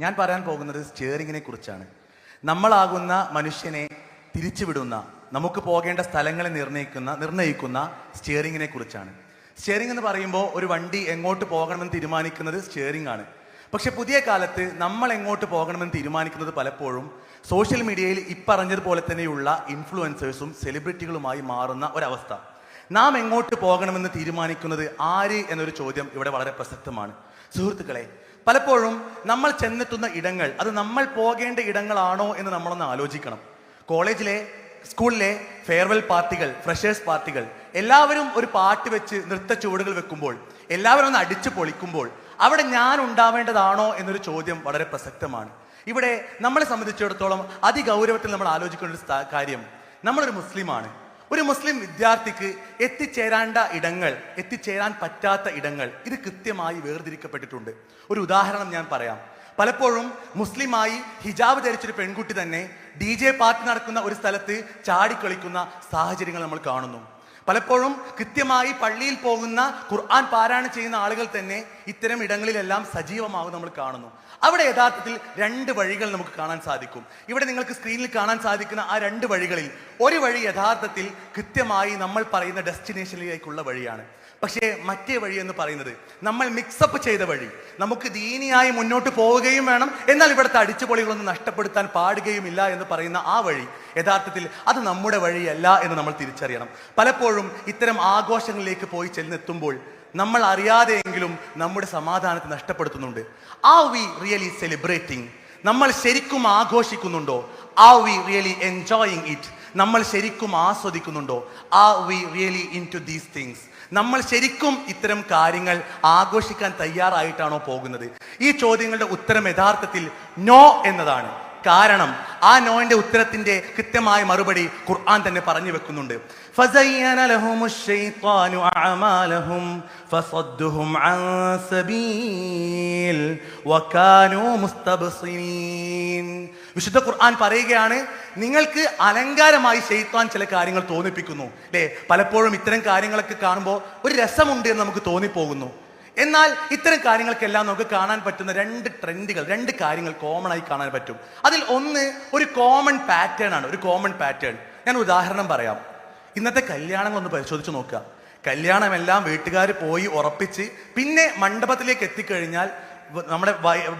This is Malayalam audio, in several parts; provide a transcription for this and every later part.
ഞാൻ പറയാൻ പോകുന്നത് സ്റ്റിയറിങ്ങിനെ കുറിച്ചാണ്. നമ്മളാകുന്ന മനുഷ്യനെ തിരിച്ചുവിടുന്ന നമുക്ക് പോകേണ്ട സ്ഥലങ്ങളെ നിർണയിക്കുന്ന നിർണയിക്കുന്ന സ്റ്റിയറിങ്ങിനെ കുറിച്ചാണ്. സ്റ്റിയറിംഗ് എന്ന് പറയുമ്പോൾ ഒരു വണ്ടി എങ്ങോട്ട് പോകണമെന്ന് തീരുമാനിക്കുന്നത് സ്റ്റിയറിംഗ് ആണ് പക്ഷെ പുതിയ കാലത്ത് നമ്മൾ എങ്ങോട്ട് പോകണമെന്ന് തീരുമാനിക്കുന്നത് പലപ്പോഴും സോഷ്യൽ മീഡിയയിൽ ഇപ്പറഞ്ഞതുപോലെ തന്നെയുള്ള ഇൻഫ്ലുവൻസേഴ്സും സെലിബ്രിറ്റികളുമായി മാറുന്ന ഒരവസ്ഥ. നാം എങ്ങോട്ട് പോകണമെന്ന് തീരുമാനിക്കുന്നത് ആര് എന്നൊരു ചോദ്യം ഇവിടെ വളരെ പ്രസക്തമാണ്. സുഹൃത്തുക്കളെ പലപ്പോഴും നമ്മൾ ചെന്നെത്തുന്ന ഇടങ്ങൾ അത് നമ്മൾ പോകേണ്ട ഇടങ്ങളാണോ എന്ന് നമ്മളൊന്ന് ആലോചിക്കണം. കോളേജിലെ സ്കൂളിലെ ഫെയർവെൽ പാർട്ടികൾ ഫ്രഷേഴ്സ് പാർട്ടികൾ എല്ലാവരും ഒരു പാട്ട് വെച്ച് നൃത്ത ചുവടുകൾ വെക്കുമ്പോൾ എല്ലാവരും ഒന്ന് അടിച്ചു പൊളിക്കുമ്പോൾ അവിടെ ഞാൻ ഉണ്ടാവേണ്ടതാണോ എന്നൊരു ചോദ്യം വളരെ പ്രസക്തമാണ്. ഇവിടെ നമ്മളെ സംബന്ധിച്ചിടത്തോളം അതിഗൗരവത്തിൽ നമ്മൾ ആലോചിക്കേണ്ട ഒരു കാര്യം നമ്മളൊരു മുസ്ലിമാണ്. ഒരു മുസ്ലിം വിദ്യാർത്ഥിക്ക് എത്തിച്ചേരേണ്ട ഇടങ്ങൾ എത്തിച്ചേരാൻ പറ്റാത്ത ഇടങ്ങൾ ഇത് കൃത്യമായി വേർതിരിക്കപ്പെട്ടിട്ടുണ്ട്. ഒരു ഉദാഹരണം ഞാൻ പറയാം. പലപ്പോഴും മുസ്ലിമായി ഹിജാബ് ധരിച്ചൊരു പെൺകുട്ടി തന്നെ ഡി ജെ പാർട്ടി നടക്കുന്ന ഒരു സ്ഥലത്ത് ചാടിക്കളിക്കുന്ന സാഹചര്യങ്ങൾ നമ്മൾ കാണുന്നു. പലപ്പോഴും കൃത്യമായി പള്ളിയിൽ പോകുന്ന ഖുർആൻ പാരായണം ചെയ്യുന്ന ആളുകൾ തന്നെ ഇത്തരം ഇടങ്ങളിലെല്ലാം സജീവമാകും നമ്മൾ കാണുന്നു. അവിടെ യഥാർത്ഥത്തിൽ രണ്ട് വഴികൾ നമുക്ക് കാണാൻ സാധിക്കും. ഇവിടെ നിങ്ങൾക്ക് സ്ക്രീനിൽ കാണാൻ സാധിക്കുന്ന ആ രണ്ട് വഴികളിൽ ഒരു വഴി യഥാർത്ഥത്തിൽ കൃത്യമായി നമ്മൾ പറയുന്ന ഡെസ്റ്റിനേഷനിലേക്കുള്ള വഴിയാണ്. പക്ഷേ മറ്റേ വഴി എന്ന് പറയുന്നത് നമ്മൾ മിക്സപ്പ് ചെയ്ത വഴി. നമുക്ക് ദീനിയായി മുന്നോട്ട് പോവുകയും വേണം. എന്നാൽ ഇവിടുത്തെ അടിച്ചുപൊളികളൊന്നും നഷ്ടപ്പെടുത്താൻ പാടുകയുമില്ല എന്ന് പറയുന്ന ആ വഴി യഥാർത്ഥത്തിൽ അത് നമ്മുടെ വഴിയല്ല എന്ന് നമ്മൾ തിരിച്ചറിയണം. പലപ്പോഴും ഇത്തരം ആഘോഷങ്ങളിലേക്ക് പോയി ചെന്നെത്തുമ്പോൾ നമ്മൾ അറിയാതെയെങ്കിലും നമ്മുടെ സമാധാനത്തെ നഷ്ടപ്പെടുത്തുന്നുണ്ട്. ആ വി റിയലി സെലിബ്രേറ്റിംഗ് നമ്മൾ ശരിക്കും ആഘോഷിക്കുന്നുണ്ടോ? ആ വി റിയലി എൻജോയിങ് ഇറ്റ് നമ്മൾ ശരിക്കും ആസ്വദിക്കുന്നുണ്ടോ? Are we really into these things നമ്മൾ ശരിക്കും ഇത്തരം കാര്യങ്ങൾ ആഘോഷിക്കാൻ തയ്യാറായിട്ടാണോ പോകുന്നത്? ഈ ചോദ്യങ്ങളുടെ ഉത്തരം യഥാർത്ഥത്തിൽ നോ എന്നതാണ്. കാരണം ആ നോയിന്റെ ഉത്തരത്തിന്റെ കൃത്യമായ മറുപടി ഖുർആൻ തന്നെ പറഞ്ഞു വെക്കുന്നുണ്ട്. വിശുദ്ധ ഖുർആൻ പറയുകയാണ് നിങ്ങൾക്ക് അലങ്കാരമായി ഷെയ്ത്താൻ ചില കാര്യങ്ങൾ തോന്നിപ്പിക്കുന്നു. അല്ലേ പലപ്പോഴും ഇത്തരം കാര്യങ്ങളൊക്കെ കാണുമ്പോൾ ഒരു രസമുണ്ട് എന്ന് നമുക്ക് തോന്നിപ്പോകുന്നു. എന്നാൽ ഇത്തരം കാര്യങ്ങൾക്കെല്ലാം നമുക്ക് കാണാൻ പറ്റുന്ന രണ്ട് ട്രെൻഡുകൾ രണ്ട് കാര്യങ്ങൾ കോമൺ ആയി കാണാൻ പറ്റും. അതിൽ ഒന്ന് ഒരു കോമൺ പാറ്റേൺ ആണ് ഒരു കോമൺ പാറ്റേൺ ഞാൻ ഉദാഹരണം പറയാം. ഇന്നത്തെ കല്യാണങ്ങൾ ഒന്ന് പരിശോധിച്ച് നോക്കുക. കല്യാണമെല്ലാം വീട്ടുകാർ പോയി ഉറപ്പിച്ച് പിന്നെ മണ്ഡപത്തിലേക്ക് എത്തിക്കഴിഞ്ഞാൽ നമ്മുടെ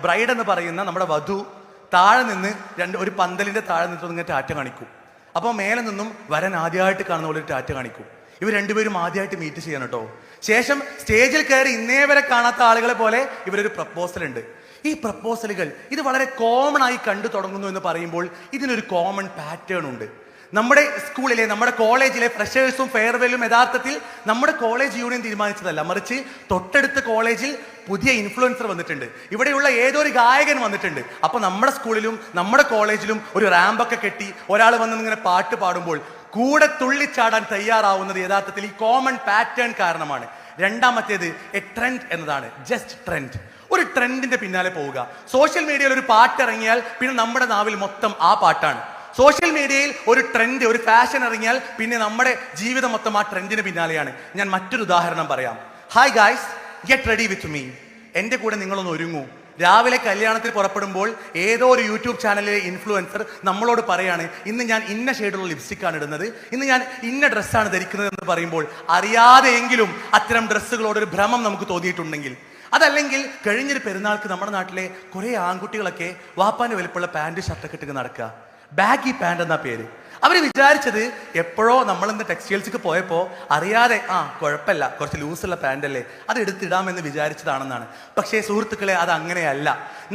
ബ്രൈഡ് എന്ന് പറയുന്ന നമ്മുടെ വധു താഴെ നിന്ന് രണ്ട് ഒരു പന്തലിന്റെ താഴെ നിന്ന് ഇങ്ങനെ ടാറ്റ കാണിക്കും. അപ്പോൾ മേലെ നിന്നും വരൻ ആദ്യമായിട്ട് കാണുന്ന പോലെ ഒരു ടാറ്റ കാണിക്കും. ഇവർ രണ്ടുപേരും ആദ്യമായിട്ട് മീറ്റ് ചെയ്യണം കേട്ടോ ശേഷം സ്റ്റേജിൽ കയറി ഇന്നേ വരെ കാണാത്ത ആളുകളെ പോലെ ഇവരൊരു പ്രപ്പോസൽ ഉണ്ട്. ഈ പ്രപ്പോസലുകൾ ഇത് വളരെ കോമൺ ആയി കണ്ടു തുടങ്ങുന്നു എന്ന് പറയുമ്പോൾ ഇതിനൊരു കോമൺ പാറ്റേൺ ഉണ്ട്. നമ്മുടെ സ്കൂളിലെ നമ്മുടെ കോളേജിലെ ഫ്രഷേഴ്സും ഫെയർവെല്ലും യഥാർത്ഥത്തിൽ നമ്മുടെ കോളേജ് യൂണിയൻ തീരുമാനിച്ചതല്ല. മറിച്ച് തൊട്ടടുത്ത കോളേജിൽ പുതിയ ഇൻഫ്ലുവൻസർ വന്നിട്ടുണ്ട്. ഇവിടെയുള്ള ഏതോ ഒരു ഗായകൻ വന്നിട്ടുണ്ട്. അപ്പൊ നമ്മുടെ സ്കൂളിലും നമ്മുടെ കോളേജിലും ഒരു റാമ്പൊക്കെ കെട്ടി ഒരാൾ വന്ന് ഇങ്ങനെ പാട്ട് പാടുമ്പോൾ കൂടെ തുള്ളിച്ചാടാൻ തയ്യാറാവുന്നത് യഥാർത്ഥത്തിൽ ഈ കോമൺ പാറ്റേൺ കാരണമാണ്. രണ്ടാമത്തേത് എ ട്രെൻഡ് എന്നതാണ്. ജസ്റ്റ് ട്രെൻഡ് ഒരു ട്രെൻഡിന്റെ പിന്നാലെ പോവുക. സോഷ്യൽ മീഡിയയിൽ ഒരു പാട്ട് ഇറങ്ങിയാൽ പിന്നെ നമ്മുടെ നാവിൽ മൊത്തം ആ പാട്ടാണ്. സോഷ്യൽ മീഡിയയിൽ ഒരു ട്രെൻഡ് ഒരു ഫാഷൻ ഇറങ്ങിയാൽ പിന്നെ നമ്മുടെ ജീവിതം മൊത്തം ആ ട്രെൻഡിന് പിന്നാലെയാണ്. ഞാൻ മറ്റൊരു ഉദാഹരണം പറയാം. Hi guys get ready with me എന്റെ കൂടെ നിങ്ങളൊന്ന് ഒരുങ്ങൂ. രാവിലെ കല്യാണത്തിൽ പുറപ്പെടുമ്പോൾ ഏതോ ഒരു യൂട്യൂബ് ചാനലിലെ ഇൻഫ്ലുവൻസർ നമ്മളോട് പറയാണ് ഇന്ന് ഞാൻ ഇന്ന ഷെയ്ഡുള്ള ലിപ്സ്റ്റിക്കാണ് ഇടുന്നത്. ഇന്ന് ഞാൻ ഇന്ന ഡ്രസ്സാണ് ധരിക്കുന്നത് എന്ന് പറയുമ്പോൾ അറിയാതെയെങ്കിലും അത്തരം ഡ്രസ്സുകളോടൊരു ഭ്രമം നമുക്ക് തോന്നിയിട്ടുണ്ടെങ്കിൽ അതല്ലെങ്കിൽ കഴിഞ്ഞൊരു പെരുന്നാൾക്ക് നമ്മുടെ നാട്ടിലെ കുറേ ആൺകുട്ടികളൊക്കെ വാപ്പാന്റെ വലിപ്പമുള്ള പാന്റ് ഷർട്ടൊക്കെ ഇട്ട് നടക്കുക. ബാഗി പാന്റ് എന്നാ പേര്. അവർ വിചാരിച്ചത് എപ്പോഴോ നമ്മൾ ഇന്ന് ടെക്സ്റ്റൈൽസിക്ക് പോയപ്പോൾ അറിയാതെ ആ കുഴപ്പമില്ല കുറച്ച് ലൂസുള്ള പാന്റ് അല്ലേ അത് എടുത്തിടാമെന്ന് വിചാരിച്ചതാണെന്നാണ്. പക്ഷേ സുഹൃത്തുക്കളെ അത് അങ്ങനെയല്ല.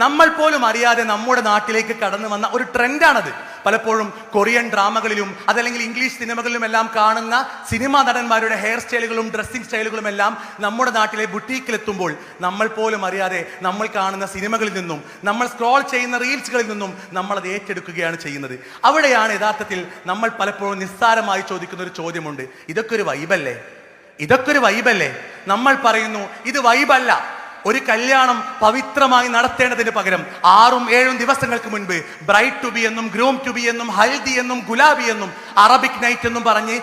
നമ്മൾ പോലും അറിയാതെ നമ്മുടെ നാട്ടിലേക്ക് കടന്നു വന്ന ഒരു ട്രെൻഡാണത്. പലപ്പോഴും കൊറിയൻ ഡ്രാമകളിലും അതല്ലെങ്കിൽ ഇംഗ്ലീഷ് സിനിമകളിലും എല്ലാം കാണുന്ന സിനിമാ നടന്മാരുടെ ഹെയർ സ്റ്റൈലുകളും ഡ്രസ്സിംഗ് സ്റ്റൈലുകളും എല്ലാം നമ്മുടെ നാട്ടിലെ ബുട്ടീക്കിലെത്തുമ്പോൾ നമ്മൾ പോലും അറിയാതെ നമ്മൾ കാണുന്ന സിനിമകളിൽ നിന്നും നമ്മൾ സ്ക്രോൾ ചെയ്യുന്ന റീൽസുകളിൽ നിന്നും നമ്മൾ അത് ഏറ്റെടുക്കുകയാണ് ചെയ്യുന്നത്. അവിടെയാണ് യഥാർത്ഥത്തിൽ നമ്മൾ പലപ്പോഴും നിസ്സാരമായി ചോദിക്കുന്ന ഒരു ചോദ്യമുണ്ട്. ഇതൊക്കെ ഒരു വൈബല്ലേ? ഇതൊക്കെ ഒരു വൈബല്ലേ? നമ്മൾ പറയുന്നു ഇത് വൈബല്ല. ഒരു കല്യാണം പവിത്രമായി നടത്തേണ്ടതിന് പകരം ആറും ഏഴും ദിവസങ്ങൾക്ക് മുൻപ് ബ്രൈറ്റ് ടു ബി എന്നും ഗ്രൂം ടു ബി എന്നും ഹൽദി എന്നും ഗുലാബി എന്നും അറബിക് നൈറ്റ് എന്നും പറഞ്ഞ്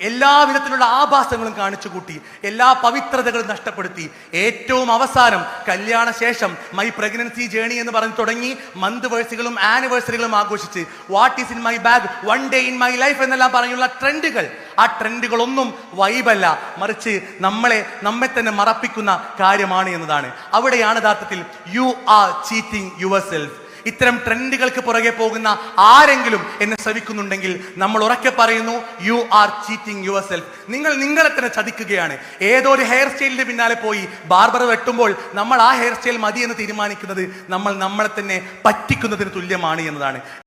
എല്ലാ വിധത്തിലുള്ള ആഭാസങ്ങളും കാണിച്ചു കൂട്ടി എല്ലാ പവിത്രതകളും നഷ്ടപ്പെടുത്തി. ഏറ്റവും അവസാനം കല്യാണ ശേഷം മൈ പ്രഗ്നൻസി ജേണി എന്ന് പറഞ്ഞ് തുടങ്ങി മന്ത് വേഴ്സുകളും ആനിവേഴ്സറികളും ആഘോഷിച്ച് what is in my bag one day in my life എന്നെല്ലാം പറഞ്ഞുള്ള ട്രെൻഡുകൾ. ആ ട്രെൻഡുകളൊന്നും വൈബല്ല. മറിച്ച് നമ്മളെ നമ്മെ തന്നെ മറപ്പിക്കുന്ന കാര്യമാണ് എന്നതാണ്. അവിടെയാണ് യഥാർത്ഥത്തിൽ you are cheating yourself ഇത്തരം ട്രെൻഡുകൾക്ക് പുറകെ പോകുന്ന ആരെങ്കിലും എന്നെ ശ്രവിക്കുന്നുണ്ടെങ്കിൽ നമ്മൾ ഉറക്കെ പറയുന്നു you are cheating yourself നിങ്ങൾ നിങ്ങളെ തന്നെ ചതിക്കുകയാണ്. ഏതോ ഒരു ഹെയർ സ്റ്റൈലിന്റെ പിന്നാലെ പോയി ബാർബർ വെട്ടുമ്പോൾ നമ്മൾ ആ ഹെയർ സ്റ്റൈൽ മതി എന്ന് തീരുമാനിക്കുന്നത് നമ്മൾ നമ്മളെ തന്നെ പറ്റിക്കുന്നതിന് തുല്യമാണ് എന്നതാണ്.